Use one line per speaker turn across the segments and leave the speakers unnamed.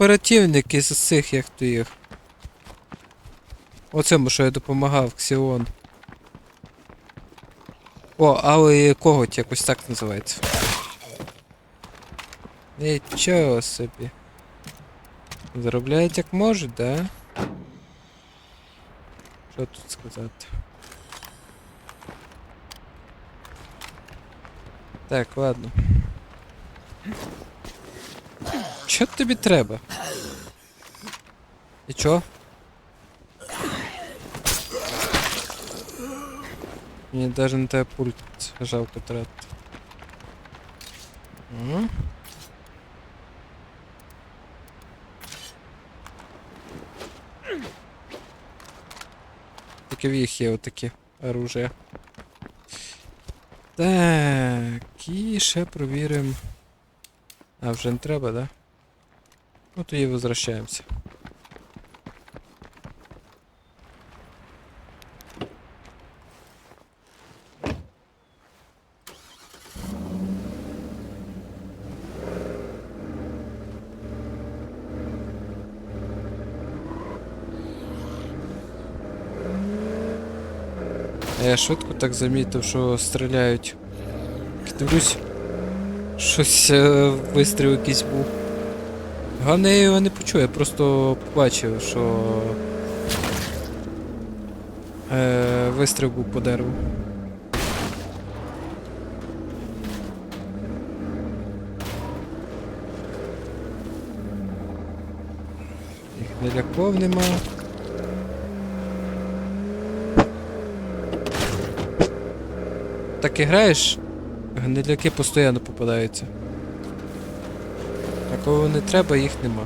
оперативник із цих, як то їх. Оцьому, що я допомагав, Ксіон. О, але коготь якось так називається. Нічого собі. Заробляють як можуть, да? Що тут сказати? Так, ладно. Що тобі треба? І чо? Мені даже на тебе пульт жалко тратити. Ага. Тільки в їх є отакі оружия. Так, і ще провіримо. А, вже не треба, да? Ну тоді возвращаємося. А я швидко так замітив, що стріляють. Дивлюсь. Щось е, вистріл якийсь був. Головне, я його не почув, я просто побачив, що. Е, вистріл був по дереву. Їх не нема. Так і граєш? Гниляки постійно попадаються. А коли не треба, їх нема.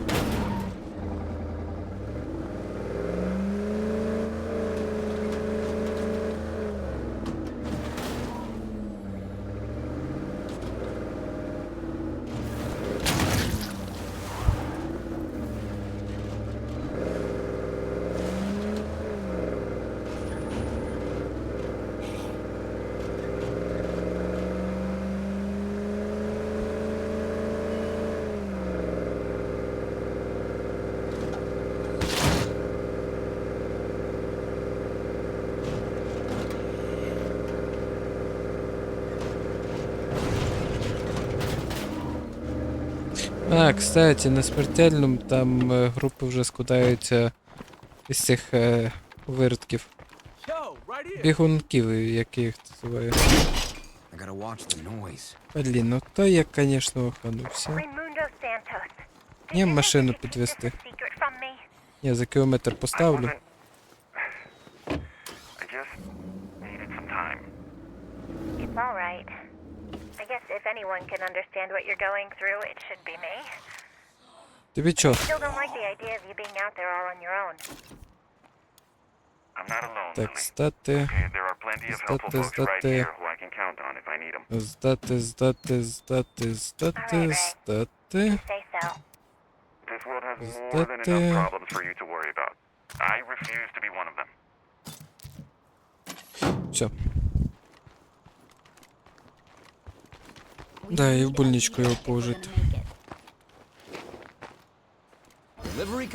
А, кстати, на смертельному там е, групи вже складаються із цих е, виродків.
Yo, right.
Бігунків, як я їх називаю. Блін, ну то я, звісно, оханувся.
You
машину підвести. Я за кілометр поставлю.
guess if anyone can understand what you're going through, it should be me.
Тобі чо?
Still don't like the idea of you being out there all on your own.
I'm not alone.
Так,
Lily.
здати,
Okay, there are plenty of helpful
Здати,
folks right
здати.
here who I can count on if I need them.
здати, здати, здати, здати,
Alright,
здати.
Say so.
This world has
Is
more than
that,
enough
uh,
problems for you to worry about. I refuse to be one of them.
Все. Да, и в больничку его положит.
Delivery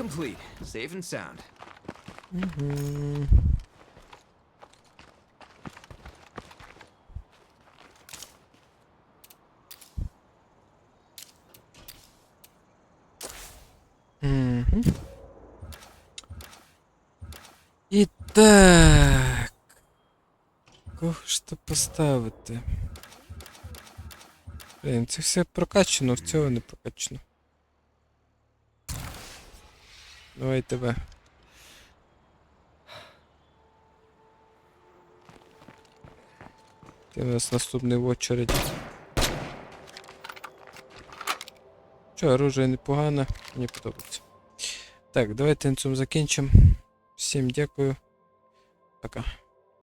Угу. Итак, кого что поставити? Блін, це все прокачано, в цього не прокачано. Давай тебе. Ти у нас наступний в очереді. Що, оружие непогане, мені подобається. Так, давайте на цьому закінчимо. Всім дякую. Пока.